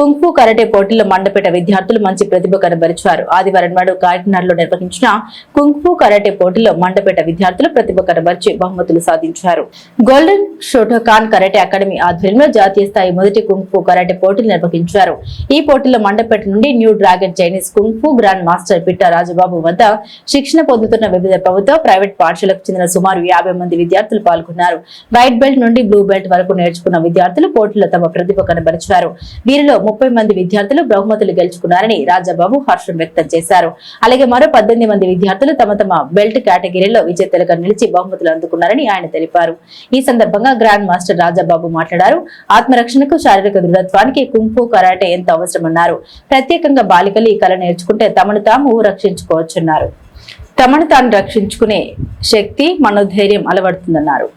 Kung fu karate పోటీల్లో మండపేట విద్యార్థులు మంచి ప్రతిభ కనబరిచారు. ఆదివారం నాడు కాకినాడలో నిర్వహించిన కుంఫు కరాటే పోటీలో మండపేట విద్యార్థులు ప్రతిభ కనబరిచి బహుమతులు సాధించారు. గోల్డెన్ షోటోకాన్ కరాటే అకాడమీ ఆధ్వర్యంలో జాతీయ స్థాయి మొదటి కుంఫు కరాటే పోటీలు నిర్వహించారు. ఈ పోటీలో మండపేట నుండి new dragon Chinese kung fu grand master Pitta Rajababu వద్ద శిక్షణ పొందుతున్న వివిధ ప్రభుత్వ ప్రైవేట్ పాఠశాలకు చెందిన సుమారు యాభై మంది విద్యార్థులు పాల్గొన్నారు. వైట్ బెల్ట్ నుండి బ్లూ బెల్ట్ వరకు నేర్చుకున్న విద్యార్థులు పోటీలో తమ ప్రతిభ కనబరిచారు. వీరిలో ముప్పై మంది విద్యార్థులు బహుమతులు గెలుచుకున్నారని రాజాబాబు హర్షం వ్యక్తం చేశారు. అలాగే మరో పద్దెనిమిది మంది విద్యార్థులు తమ తమ బెల్ట్ కేటగిరీలో విజేతలుగా నిలిచి బహుమతులు అందుకున్నారని ఆయన తెలిపారు. ఈ సందర్భంగా గ్రాండ్ మాస్టర్ రాజాబాబు మాట్లాడారు. ఆత్మరక్షణకు శారీరక దృఢత్వానికి కుంపు కరాటే ఎంతో అవసరమన్నారు. ప్రత్యేకంగా బాలికలు ఈ కళ నేర్చుకుంటే తమను తాము రక్షించుకోవచ్చన్నారు. తమను తాను రక్షించుకునే శక్తి మనోధైర్యం అలవడుతుందన్నారు.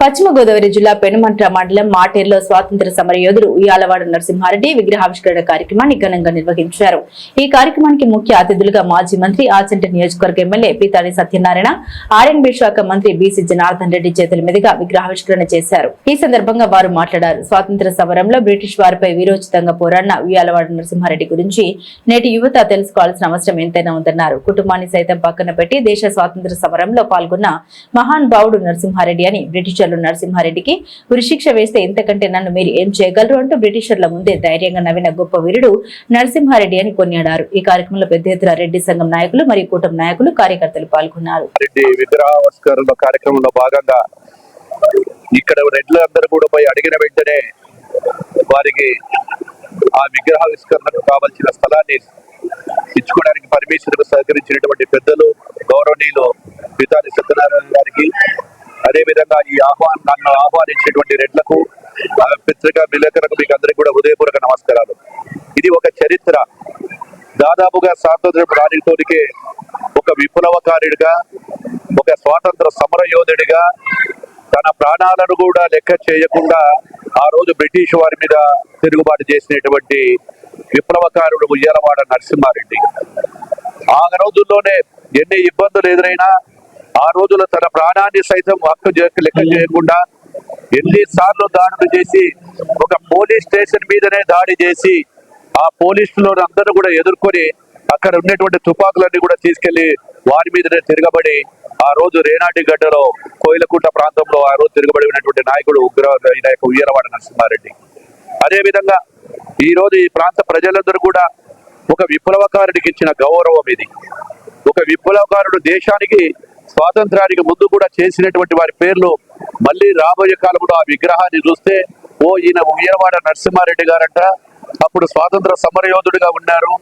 పశ్చిమ గోదావరి జిల్లా పెనుమంట్ర మండలం మాటేరులో స్వాతంత్ర సమర యోధుడు ఉయ్యాలవాడ నరసింహారెడ్డి విగ్రహావిష్కరణ కార్యక్రమాన్ని ఘనంగా నిర్వహించారు. ఈ కార్యక్రమానికి ముఖ్య అతిథులుగా మాజీ మంత్రి ఆచంట నియోజకవర్గ ఎమ్మెల్యే పీతాని సత్యనారాయణ ఆర్ఎన్బి శాఖ మంత్రి బీసీ జనార్దన్ రెడ్డి చేతుల మీదుగా విగ్రహావిష్కరణ చేశారు. ఈ సందర్భంగా వారు మాట్లాడారు. స్వాతంత్ర సమరంలో బ్రిటిష్ వారిపై వీరోచితంగా పోరాడిన ఉయ్యాలవాడ నరసింహారెడ్డి గురించి నేటి యువత తెలుసుకోవాల్సిన అవసరం ఎంతైనా ఉందన్నారు. కుటుంబాన్ని సైతం పక్కన పెట్టి దేశ స్వాతంత్ర సమరంలో పాల్గొన్న మహాన్ బావుడు నరసింహారెడ్డి అని బ్రిటిషర్లు నరసింహారెడ్డికి ఉరిశిక్ష వేస్తే ఇంతకంటే నన్ను మీరు ఏం చేయగలరు అంటూ బ్రిటిషర్ల ముందే ధైర్యంగా నవ్విన గొప్ప వీరుడు నరసింహారెడ్డి అని కొనియాడారు. ఈ కార్యక్రమంలో పెద్ద ఎత్తున రెడ్డి సంఘం నాయకులు మరియు కూటమి నాయకులు కార్యకర్తలు పాల్గొన్నారు. రెడ్డి విగ్రహావిష్కరణ కార్యక్రమంలో భాగంగా ఇక్కడ రెడ్లందరూ కూడా పోయి అడిగిన వెంటనే వారికి ఆ విగ్రహావిష్కరణకు కావలసిన స్థలాన్ని ఇచ్చుకోవడానికి పర్మిషన్ సహకరించినటువంటి పెద్దలు గౌరవనీయులు పితాని సత్యనారాయణ గారికి అదే విధంగా ఈ ఆహ్వానం నన్ను ఆహ్వానించేటువంటి రెడ్లకు ఆ విలేకరులకు మీకు అందరికీ కూడా హృదయపూర్వక నమస్కారాలు. ఇది ఒక చరిత్ర. దాదాపుగా స్వాతంత్ర్యం రానితోనికే ఒక విప్లవకారుడిగా ఒక స్వాతంత్ర సమర యోధుడిగా తన ప్రాణాలను కూడా లెక్క చేయకుండా ఆ రోజు బ్రిటిష్ వారి మీద తిరుగుబాటు చేసినటువంటి విప్లవకారుడు ఉయ్యాలవాడ నరసింహారెడ్డి. ఆ రోజుల్లోనే ఎన్ని ఇబ్బందులు ఎదురైనా ఆ రోజులో తన ప్రాణాన్ని సైతం హక్కు లెక్క చేయకుండా ఎన్ని సార్లు దాడులు చేసి ఒక పోలీస్ స్టేషన్ మీదనే దాడి చేసి ఆ పోలీసులు అందరూ కూడా ఎదుర్కొని అక్కడ ఉన్నటువంటి తుపాకులన్నీ కూడా తీసుకెళ్ళి వారి మీదనే తిరగబడి ఆ రోజు రేనాటి గడ్డలో కోయిలకుంట ప్రాంతంలో ఆ రోజు తిరగబడి ఉన్నటువంటి నాయకుడు ఉగ్ర నాయకు ఉయ్యరవాడ నరసింహారెడ్డి. అదే విధంగా ఈ రోజు ఈ ప్రాంత ప్రజలందరూ కూడా ఒక విప్లవకారుడికి ఇచ్చిన గౌరవం ఇది. ఒక విప్లవకారుడు దేశానికి స్వాతంత్రానికి ముందు కూడా చేసినటువంటి వారి పేర్లు మళ్ళీ రాబోయే కాలంలో ఆ విగ్రహాన్ని చూస్తే ఓ ఈయన ఉయ్యవాడ నరసింహారెడ్డి గారంట. అప్పుడు స్వాతంత్ర సమరయోధుడిగా ఉన్నారు.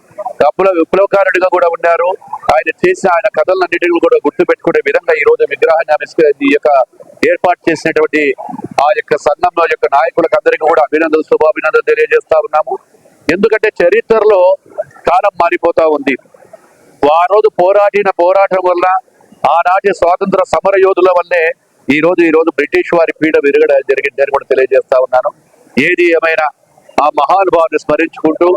డబ్బుల విప్లవకారుడిగా కూడా ఉన్నారు. ఆయన చేసిన ఆయన కథలన్నిటిని కూడా గుర్తు పెట్టుకునే విధంగా ఈ రోజు విగ్రహాన్ని ఆమె ఈ యొక్క ఏర్పాటు చేసినటువంటి ఆ యొక్క సంఘంలో యొక్క నాయకులకు అందరికీ కూడా అభినందన శుభాభినందన తెలియజేస్తా ఉన్నాము. ఎందుకంటే చరిత్రలో కాలం మారిపోతా ఉంది. ఆ రోజు పోరాడిన పోరాటం వల్ల ఆనాటి స్వాతంత్ర సమర యోధుల వల్లే ఈ రోజు ఈ రోజు బ్రిటిష్ వారి పీడ విరగడ జరిగిందని కూడా తెలియజేస్తా ఉన్నాను. ఏది ఏమైనా ఆ మహానుభావుని స్మరించుకుంటూ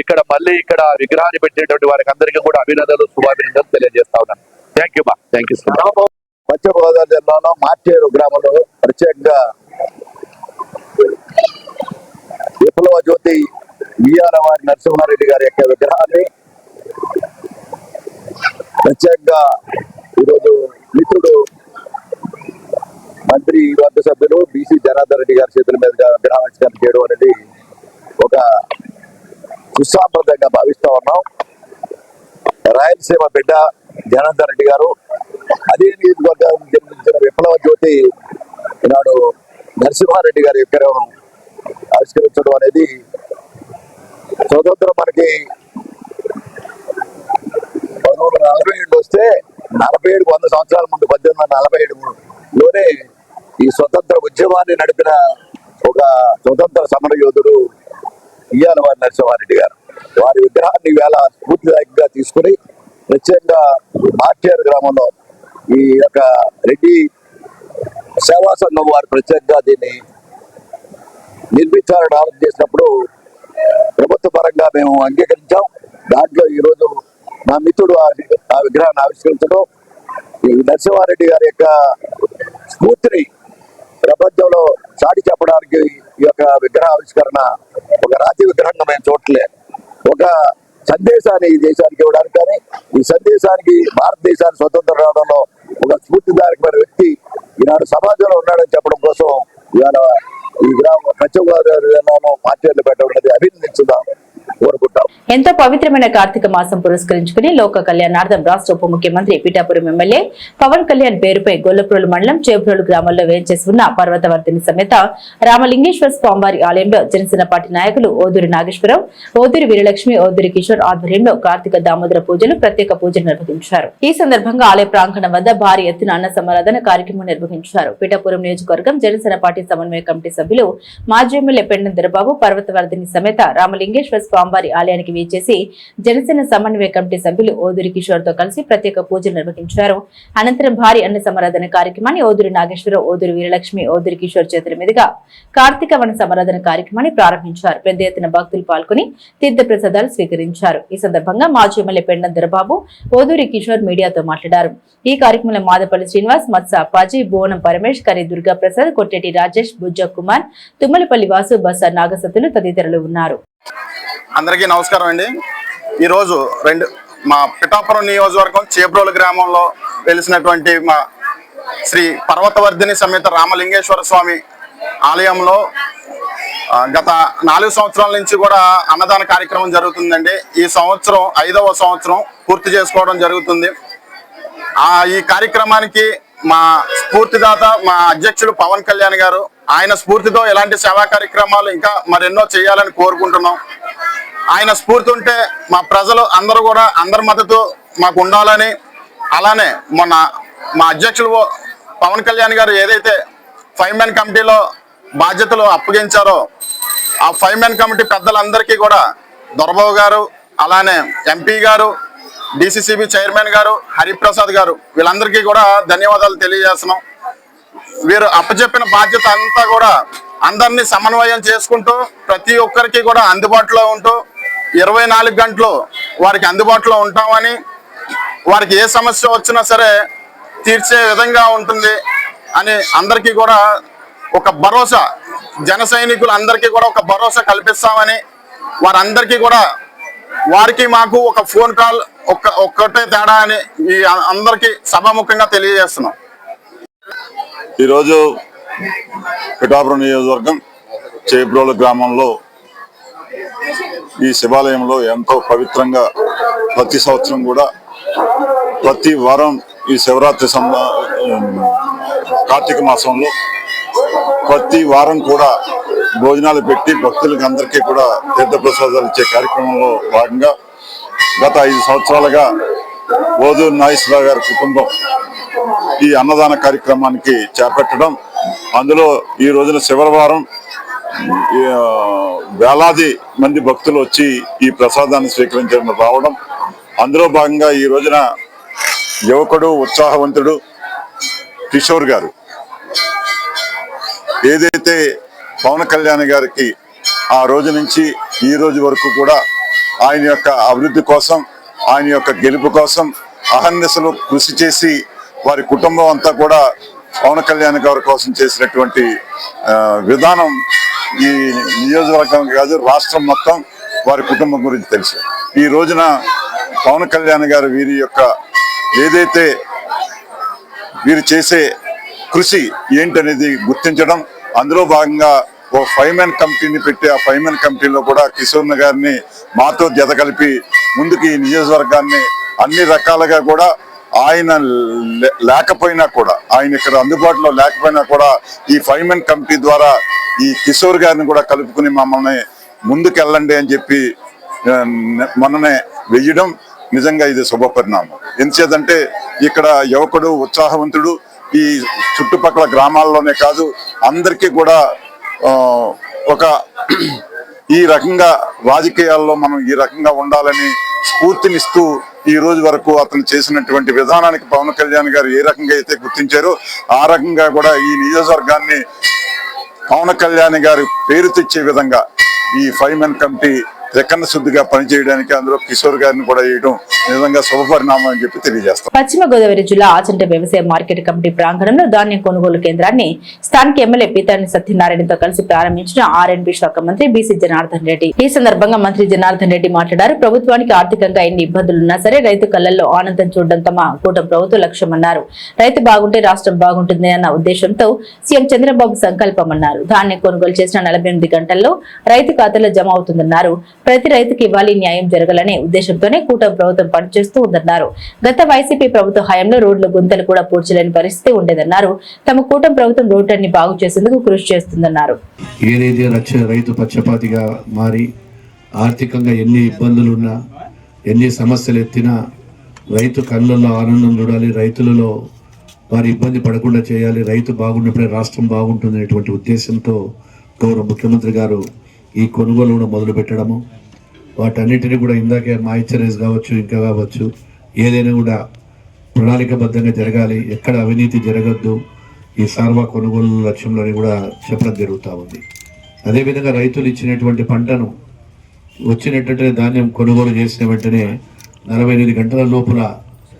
ఇక్కడ మళ్ళీ ఇక్కడ విగ్రహాన్ని పెట్టేటువంటి వారికి అందరికీ కూడా అభినందనలు శుభాభినందనలు తెలియజేస్తా ఉన్నాను. థ్యాంక్ యూ మా thank you so Paschima Godavari జిల్లాలో మార్చేరు గ్రామంలో ప్రత్యేకంగా విప్లవ జ్యోతి విఆర్ వారి నరసింహారెడ్డి గారి యొక్క విగ్రహాన్ని ప్రత్యేకంగా ఈరోజు మిత్రుడు మంత్రి వర్గ సభ్యులు బీసీ జనార్దన్ రెడ్డి గారి చేతుల మీదుగా విగ్రహావిష్కరణ చేయడం అనేది ఒక సుసాంప్రదాయంగా భావిస్తా ఉన్నాం. రాయలసీమ బిడ్డ జనార్దన్ రెడ్డి గారు అదే నియోజకవర్గం జన్మించిన విప్లవ జ్యోతి ఈనాడు నరసింహారెడ్డి గారి విగ్రహం ఆవిష్కరించడం అనేది స్వతంత్రం మనకి పంతొమ్మిది వందల నలభై ఏడు వస్తే నలభై ఏడు వంద సంవత్సరాల ముందు పద్దెనిమిది వందల నలభై ఏడులోనే ఈ స్వతంత్ర ఉద్యమాన్ని నడిపిన ఒక స్వతంత్ర సమర యోధుడు ఇయ్యాల వారి నరసింహారెడ్డి గారు. వారి విగ్రహాన్ని వేళ స్ఫూర్తిదాయకంగా తీసుకుని ప్రత్యేకంగా మార్చేరు గ్రామంలో ఈ యొక్క రెడ్డి సేవా సంఘం వారు ప్రత్యేకంగా దీన్ని నిర్మించాలని ఆలోచన చేసినప్పుడు ప్రభుత్వ పరంగా మేము అంగీకరించాం. దాంట్లో ఈ రోజు మా మిత్రుడు ఆ ఆ విగ్రహాన్ని ఆవిష్కరించడం ఈ నరసింహారెడ్డి గారి యొక్క స్ఫూర్తిని ప్రపంచంలో చాటి చెప్పడానికి ఈ యొక్క విగ్రహ ఆవిష్కరణ ఒక రాతి విగ్రహంగా మేము చూడలే ఒక సందేశాన్ని ఈ దేశానికి ఇవ్వడానికి కానీ ఈ సందేశానికి భారతదేశానికి స్వతంత్రం రావడంలో ఒక స్ఫూర్తిదాయకమైన వ్యక్తి ఈనాడు సమాజంలో ఉన్నాడని చెప్పడం కోసం ఇవాళ ఈ గ్రామం పశ్చిమ గోదావరి జిల్లాలో పార్టీలు పెట్టడం అనేది అభినందించుదాం కోరుకుంటాం. ఎంతో పవిత్రమైన కార్తీక మాసం పురస్కరించుకుని లోక కళ్యాణార్థం రాష్ట్ర ఉప ముఖ్యమంత్రి పిఠాపురం ఎమ్మెల్యే పవన్ కళ్యాణ్ పేరుపై గొల్లప్రోలు మండలం చేబ్రోలు గ్రామంలో వేంచేసి ఉన్న పర్వతవర్తిని సమేత రామలింగేశ్వర స్వామివారి ఆలయంలో జనసేన పార్టీ నాయకులు ఓదూరి నాగేశ్వరరావు ఓదూరి వీరలక్ష్మి ఓదూరి కిషోర్ ఆధ్వర్యంలో కార్తీక దామోదర పూజలు ప్రత్యేక పూజలు నిర్వహించారు. ఈ సందర్భంగా ఆలయ ప్రాంగణం వద్ద భారీ ఎత్తున అన్న సమారాధన కార్యక్రమం నిర్వహించారు. పిఠాపురం నియోజకవర్గం జనసేన పార్టీ సమన్వయ కమిటీ సభ్యులు మాజీ ఎమ్మెల్యే పెండం దొరబాబు పర్వతవర్ధిని సమేత రామలింగేశ్వర స్వామివారి ఆలయానికి చేసి జనసేన సమన్వయ కమిటీ సభ్యులు ఓదూరి కిషోర్తో కలిసి ప్రత్యేక పూజలు నిర్వహించారు. అనంతరం భారీ అన్న సమారాధన కార్యక్రమాన్ని ఓదూరి నాగేశ్వరరావు ఓదూరి వీరలక్ష్మి ఓదూరి కిషోర్ చేతుల మీదుగా కార్తీక వన సమారాధన కార్యక్రమాన్ని ప్రారంభించారు. పెద్ద ఎత్తున భక్తులు పాల్గొని తీర్థ ప్రసాదాలు స్వీకరించారు. ఈ సందర్భంగా మాజీ ఎమ్మెల్యే పెండం దొరబాబు ఓదూరి కిషోర్ మీడియాతో మాట్లాడారు. ఈ కార్యక్రమంలో మాదపల్లి శ్రీనివాస్ మత్స అప్పాజీ బోనం పరమేష్ కరి దుర్గా ప్రసాద్ కొట్టేటి రాజేష్ బుజ్జ కుమార్ తుమ్మలపల్లి వాసు బస నాగసత్తులు తదితరులు ఉన్నారు. అందరికీ నమస్కారం అండి. ఈరోజు రెండు మా పిఠాపురం నియోజకవర్గం చేబ్రోలు గ్రామంలో వెలిసినటువంటి మా శ్రీ పర్వతవర్ధిని సమేత రామలింగేశ్వర స్వామి ఆలయంలో గత నాలుగు సంవత్సరాల నుంచి కూడా అన్నదాన కార్యక్రమం జరుగుతుందండి. ఈ సంవత్సరం ఐదవ సంవత్సరం పూర్తి చేసుకోవడం జరుగుతుంది. ఆ ఈ కార్యక్రమానికి మా స్ఫూర్తిదాత మా అధ్యక్షుడు పవన్ కళ్యాణ్ గారు ఆయన స్ఫూర్తితో ఎలాంటి సేవా కార్యక్రమాలు ఇంకా మరెన్నో చేయాలని కోరుకుంటున్నాం. ఆయన స్ఫూర్తి ఉంటే మా ప్రజలు అందరూ కూడా అందరి మద్దతు మాకు ఉండాలని. అలానే మొన్న మా అధ్యక్షులు పవన్ కళ్యాణ్ గారు ఏదైతే ఫైవ్ మ్యాన్ కమిటీలో బాధ్యతలు అప్పగించారో ఆ ఫైవ్ మ్యాన్ కమిటీ పెద్దలందరికీ కూడా దొరబాబు గారు అలానే ఎంపీ గారు డిసిసిబి చైర్మన్ గారు హరిప్రసాద్ గారు వీళ్ళందరికీ కూడా ధన్యవాదాలు తెలియజేస్తున్నాం. వీరు అప్పచెప్పిన బాధ్యత అంతా కూడా అందరినీ సమన్వయం చేసుకుంటూ ప్రతి ఒక్కరికి కూడా అందుబాటులో ఉంటూ ఇరవై నాలుగు గంటలు వారికి అందుబాటులో ఉంటామని వారికి ఏ సమస్య వచ్చినా సరే తీర్చే విధంగా ఉంటుంది అని అందరికీ కూడా ఒక భరోసా జన సైనికులు అందరికీ కూడా ఒక భరోసా కల్పిస్తామని వారందరికీ కూడా వారికి మాకు ఒక ఫోన్ కాల్ ఒక్క ఒక్కటే తేడా అని ఈ అందరికీ సభాముఖంగా తెలియజేస్తున్నాం. ఈరోజు పిఠాపురం నియోజకవర్గం చేబ్రోలు గ్రామంలో ఈ శివాలయంలో ఎంతో పవిత్రంగా ప్రతి సంవత్సరం కూడా ప్రతి వారం ఈ శివరాత్రి సంబ కార్తీక మాసంలో ప్రతి వారం కూడా భోజనాలు పెట్టి భక్తులకి అందరికీ కూడా తీర్థప్రసాదాలు ఇచ్చే కార్యక్రమంలో భాగంగా గత ఐదు సంవత్సరాలుగా ఓదూరు నాగేశ్వరరావు గారి కుటుంబం ఈ అన్నదాన కార్యక్రమానికి చేపట్టడం. అందులో ఈ రోజున శివవారం ఈ, వేలాది మంది భక్తులు వచ్చి ఈ ప్రసాదాన్ని స్వీకరించడం రావడం. అందులో భాగంగా ఈ రోజున యువకుడు ఉత్సాహవంతుడు కిషోర్ గారు. ఏదైతే పవన్ కళ్యాణ్ గారికి ఆ రోజు నుంచి ఈ రోజు వరకు కూడా ఆయన యొక్క అభివృద్ధి కోసం ఆయన యొక్క గెలుపు కోసం అహర్నిశలు కృషి చేసి వారి కుటుంబం అంతా కూడా పవన్ కళ్యాణ్ గారి కోసం చేసినటువంటి విధానం ఈ నియోజకవర్గం కాదు రాష్ట్రం మొత్తం వారి కుటుంబం గురించి తెలుసు. ఈ రోజున పవన్ కళ్యాణ్ గారు వీరి యొక్క ఏదైతే వీరు చేసే కృషి ఏంటనేది గుర్తించడం అందులో భాగంగా ఓ ఫైవ్ మ్యాన్ కమిటీని పెట్టి ఆ ఫైవ్ మ్యాన్ కమిటీలో కూడా కిషోర్ గారిని మాతో జత కలిపి ముందుకు ఈ నియోజకవర్గాన్ని అన్ని రకాలుగా కూడా ఆయన లేకపోయినా కూడా ఆయన ఇక్కడ అందుబాటులో లేకపోయినా కూడా ఈ ఫైవ్ మ్యాన్ కమిటీ ద్వారా ఈ కిషోర్ గారిని కూడా కలుపుకుని మమ్మల్ని ముందుకెళ్ళండి అని చెప్పి మననే వెయ్యడం నిజంగా ఇది శుభ పరిణామం ఎంచేదంటే ఇక్కడ యువకుడు ఉత్సాహవంతుడు ఈ చుట్టుపక్కల గ్రామాల్లోనే కాదు అందరికీ కూడా ఒక ఈ రకంగా రాజకీయాల్లో మనం ఈ రకంగా ఉండాలని స్ఫూర్తినిస్తూ ఈ రోజు వరకు అతను చేసినటువంటి విధానానికి పవన్ కళ్యాణ్ గారు ఏ రకంగా అయితే గుర్తించారో ఆ రకంగా కూడా ఈ నియోజకవర్గాన్ని పవన్ కళ్యాణ్ గారి పేరు తెచ్చే విధంగా ఈ ఫైవ్ మెన్ కమిటీ రెక్కన్న శుద్ధిగా పనిచేయడానికి అందులో కిషోర్ గారిని కూడా వేయడం నిజంగా శుభపరిణామం అని చెప్పి తెలియజేస్తాం. పశ్చిమ గోదావరి జిల్లా ఆచంట వ్యవసాయ మార్కెట్ కమిటీ ప్రాంగణంలో ధాన్యం కొనుగోలు కేంద్రాన్ని స్థానిక ఎమ్మెల్యే పీతాని సత్యనారాయణతో కలిసి ప్రారంభించిన ఆర్ఎన్బి శాఖ మంత్రి బీసీ జనార్దన్ రెడ్డి. ఈ సందర్భంగా మంత్రి జనార్దన్ రెడ్డి మాట్లాడారు. ప్రభుత్వానికి ఆర్థికంగా ఎన్ని ఇబ్బందులున్నా సరే రైతు కళ్ళల్లో ఆనందం చూడడం తమ కూటమి ప్రభుత్వ లక్ష్యమన్నారు. రైతు బాగుంటే రాష్ట్రం బాగుంటుంది అన్న ఉద్దేశంతో సీఎం చంద్రబాబు సంకల్పమన్నారు. ధాన్యం కొనుగోలు చేసిన నలభై గంటల్లో రైతు ఖాతాలో జమ అవుతుందన్నారు. ప్రతి రైతుకి ఇవ్వాలి న్యాయం జరగాలనే ఉద్దేశంతోనే కూటమి ప్రభుత్వం పనిచేస్తూ ఉందన్నారు. గత వైసీపీ ప్రభుత్వ హయాంలో రోడ్ల గుంతలు కూడా పూడ్చలేని పరిస్థితి ఉండేదన్నారు. తమ కూటమి ప్రభుత్వం రోడ్లన్నీ బాగు చేసేందుకు కృషి చేస్తుందన్నారు. ఏదైతే రక్ష రైతు పక్షపాతిగా మారి ఆర్థికంగా ఎన్ని ఇబ్బందులున్నా ఎన్ని సమస్యలు ఎత్తినా రైతు కళ్ళల్లో ఆనందం చూడాలి రైతులలో వారి ఇబ్బంది పడకుండా చేయాలి రైతు బాగున్నప్పుడే రాష్ట్రం బాగుంటుంది అనేటువంటి ఉద్దేశంతో గౌరవ ముఖ్యమంత్రి గారు ఈ కొనుగోలు కూడా మొదలు పెట్టడము. వాటన్నిటిని కూడా ఇందాకే మాయిశ్చరైజ్ కావచ్చు ఇంకా కావచ్చు ఏదైనా కూడా ప్రణాళికబద్ధంగా జరగాలి. ఎక్కడ అవినీతి జరగద్దు. ఈ సార్వ కొనుగోలు లక్ష్యంలోని కూడా చెప్పడం జరుగుతూ ఉంది. అదేవిధంగా రైతులు ఇచ్చినటువంటి పంటను వచ్చినటువంటి ధాన్యం కొనుగోలు చేసిన వెంటనే నలభై ఎనిమిది గంటల లోపల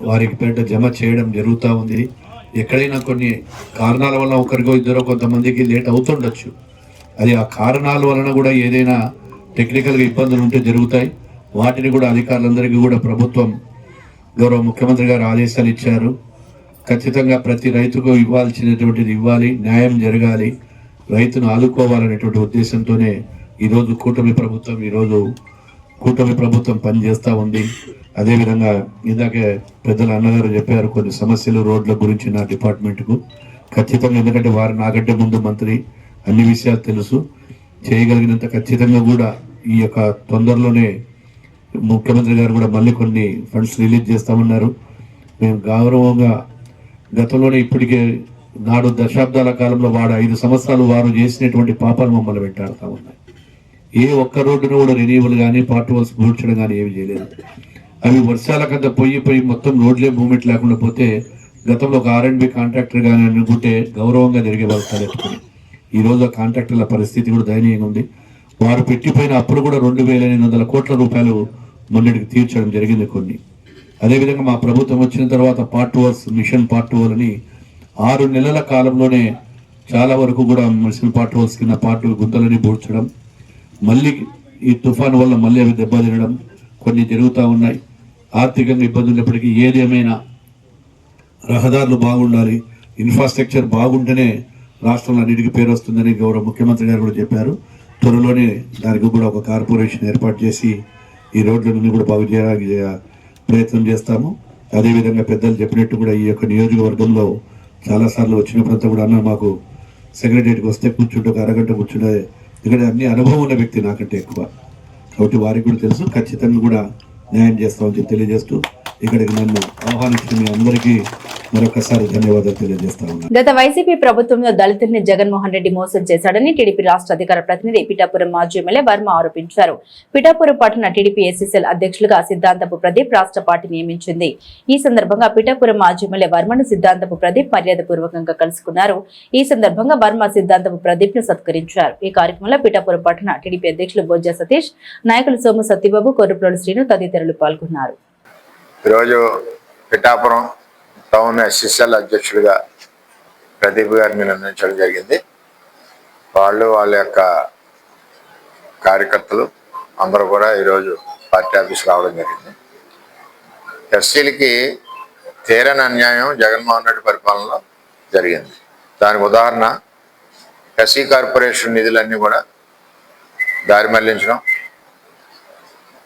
వారికి పేట జమ చేయడం జరుగుతూ ఉంది. ఎక్కడైనా కొన్ని కారణాల వల్ల ఒకరికో ఇద్దరు కొంతమందికి లేట్ అవుతుండొచ్చు. అది ఆ కారణాల వలన కూడా ఏదైనా టెక్నికల్గా ఇబ్బందులు ఉంటే జరుగుతాయి. వాటిని కూడా అధికారులందరికీ కూడా ప్రభుత్వం గౌరవ ముఖ్యమంత్రి గారు ఆదేశాలు ఇచ్చారు. ఖచ్చితంగా ప్రతి రైతుకు ఇవ్వాల్సినటువంటిది ఇవ్వాలి న్యాయం జరగాలి రైతును ఆదుకోవాలనేటువంటి ఉద్దేశంతోనే ఈరోజు కూటమి ప్రభుత్వం ఈరోజు కూటమి ప్రభుత్వం పనిచేస్తూ ఉంది. అదేవిధంగా ఇందాకే పెద్దల అన్నగారు చెప్పారు కొన్ని సమస్యలు రోడ్ల గురించి నా డిపార్ట్మెంట్కు. ఖచ్చితంగా ఎందుకంటే వారు నాకంటే ముందు మంత్రి. అన్ని విషయాలు తెలుసు. చేయగలిగినంత ఖచ్చితంగా కూడా ఈ యొక్క తొందరలోనే ముఖ్యమంత్రి గారు కూడా మళ్ళీ కొన్ని ఫండ్స్ రిలీజ్ చేస్తామన్నారు. మేము గౌరవంగా గతంలోనే ఇప్పటికే నాడు దశాబ్దాల కాలంలో వాడు ఐదు సంవత్సరాలు వారు చేసినటువంటి పాపాలు మమ్మల్ని వెంటాడుతూ ఉన్నాయి. ఏ ఒక్క రోడ్డును కూడా రెన్యూవల్ కానీ పార్ట్ వాల్స్ పూడ్చడం కానీ ఏమి చేయలేదు. అవి వర్షాల కింద పొయ్యి పొయ్యి మొత్తం రోడ్లే మూమెంట్ లేకుండా పోతే గతంలో ఒక ఆర్ అండ్ బి కాంట్రాక్టర్ కానీ అనుకుంటే గౌరవంగా జరిగే వాళ్ళు తలెత్తుకుని ఈ రోజు ఆ కాంట్రాక్టర్ల పరిస్థితి కూడా దయనీయంగా ఉంది. వారు పెట్టిపోయిన అప్పులు కూడా రెండు వేల ఎనిమిది వందల కోట్ల రూపాయలు మొన్నటికి తీర్చడం జరిగింది కొన్ని. అదేవిధంగా మా ప్రభుత్వం వచ్చిన తర్వాత పార్ట్ వర్స్ మిషన్ పార్ట్ వర్ అని ఆరు నెలల కాలంలోనే చాలా వరకు కూడా మిషన్ పార్ట్ వర్స్ కింద పార్ట్ గుంతలని పూడ్చడం మళ్ళీ ఈ తుఫాను వల్ల మళ్ళీ అవి దెబ్బతినడం కొన్ని జరుగుతూ ఉన్నాయి. ఆర్థికంగా ఇబ్బంది ఉన్నప్పటికీ ఏది ఏమైనా రహదారులు బాగుండాలి ఇన్ఫ్రాస్ట్రక్చర్ బాగుంటేనే రాష్ట్రంలో అన్నిటికీ పేరు వస్తుందని గౌరవ ముఖ్యమంత్రి గారు కూడా చెప్పారు. త్వరలోనే దానికి కూడా ఒక కార్పొరేషన్ ఏర్పాటు చేసి ఈ రోడ్లన్నీ కూడా బాగు చేయడానికి ప్రయత్నం చేస్తాము. అదేవిధంగా పెద్దలు చెప్పినట్టు కూడా ఈ యొక్క నియోజకవర్గంలో చాలాసార్లు వచ్చినప్పుడంతా కూడా అన్న మాకు సెక్రటరీకి వస్తే కూర్చుంటే ఒక అరగంట కూర్చుంటే ఇక్కడ అన్ని అనుభవం ఉన్న వ్యక్తి నాకంటే ఎక్కువ. కాబట్టి వారికి కూడా తెలుసు ఖచ్చితంగా కూడా న్యాయం చేస్తామని చెప్పి తెలియజేస్తూ ఇక్కడికి నన్ను ఆహ్వానించిన మీ అందరికీ మరొకసారి ధన్యవాదాలు తెలియజేస్తా ఉన్నాను. గత వైసీపీ ప్రభుత్వంలో దళితుల్ని జగన్మోహన్ రెడ్డి మోసం చేశాడని టీడీపీ రాష్ట్ర అధికార ప్రతినిధి పిఠాపురం మాజీ ఎమ్మెల్యే వర్మ ఆరోపించారు. పిఠాపురం పట్టణ టీడీపీ ఎస్సీసీఎల్ అధ్యక్షులుగా సిద్ధాంతపు ప్రదీప్ రాష్ట్ర పార్టీ నియమించింది. ఈ సందర్భంగా పిఠాపురం మాజీ ఎమ్మెల్యే వర్మను సిద్ధాంతపు ప్రదీప్ మర్యాదపూర్వకంగా కలుసుకున్నారు. ఈ సందర్భంగా వర్మ సిద్ధాంతపు ప్రదీప్ను సత్కరించారు. ఈ కార్యక్రమంలో పిఠాపురం పట్టణ టీడీపీ అధ్యక్షులు బొజ్జా సతీష్ నాయకులు సోము సత్యబాబు కొర్రప్రోలు శ్రీను తదితరులు పాల్గొన్నారు. ఈరోజు పిఠాపురం టౌన్ ఎస్ఎస్ఎల్ అధ్యక్షుడిగా ప్రదీప్ గారిని నిర్ణయించడం జరిగింది. వాళ్ళు వాళ్ళ యొక్క కార్యకర్తలు అందరూ కూడా ఈరోజు పార్టీ ఆఫీస్ రావడం జరిగింది. ఎస్సీలకి తీరని అన్యాయం జగన్మోహన్ రెడ్డి పరిపాలనలో జరిగింది. దానికి ఉదాహరణ ఎస్సీ కార్పొరేషన్ నిధులన్నీ కూడా దారి మళ్ళించడం.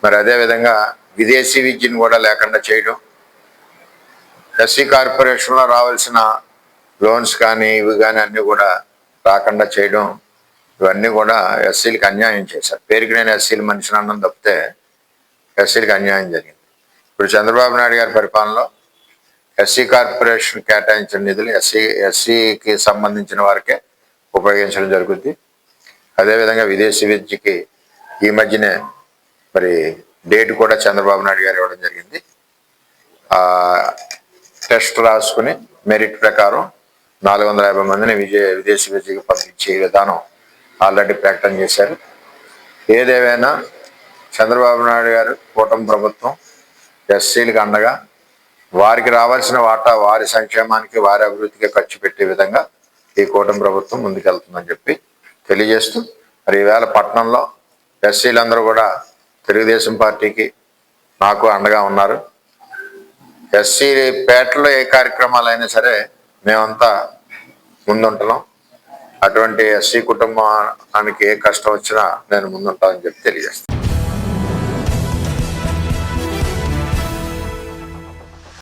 మరి అదేవిధంగా విదేశీ విద్యను కూడా లేకుండా చేయడం. ఎస్సీ కార్పొరేషన్లో రావాల్సిన లోన్స్ కానీ ఇవి కానీ అన్నీ కూడా రాకుండా చేయడం ఇవన్నీ కూడా ఎస్సీలకు అన్యాయం చేశారు. పేరుకి నేను ఎస్సీలు మనిషిని అన్నం తప్పితే ఎస్సీలకు అన్యాయం జరిగింది. ఇప్పుడు చంద్రబాబు నాయుడు గారి పరిపాలనలో ఎస్సీ కార్పొరేషన్ కేటాయించిన నిధులు ఎస్సీ ఎస్సీకి సంబంధించిన వారికే ఉపయోగించడం జరుగుద్ది. అదేవిధంగా విదేశీ విద్యకి ఈ మధ్యనే మరి డేట్ కూడా చంద్రబాబు నాయుడు గారు ఇవ్వడం జరిగింది. టెస్ట్ రాసుకుని మెరిట్ ప్రకారం నాలుగు వందల యాభై మందిని విజయ విదేశీ విద్యకు పంపించే విధానం ఆల్రెడీ ప్రకటన చేశారు. ఏదేమైనా చంద్రబాబు నాయుడు గారు కూటమి ప్రభుత్వం ఎస్సీలకు అండగా వారికి రావాల్సిన వాటా వారి సంక్షేమానికి వారి అభివృద్ధికి ఖర్చు పెట్టే విధంగా ఈ కూటమి ప్రభుత్వం ముందుకెళ్తుందని చెప్పి తెలియజేస్తూ మరి ఈవేళ పట్టణంలో ఎస్సీలందరూ కూడా తెలుగుదేశం పార్టీకి నాకు అండగా ఉన్నారు. ఎస్సీ పేటలో ఏ కార్యక్రమాలైనా సరే మేమంతా ముందుంటున్నాం. అటువంటి ఎస్సీ కుటుంబానికి ఏ కష్టం వచ్చినా నేను ముందుంటానని చెప్పి తెలియజేస్తాను.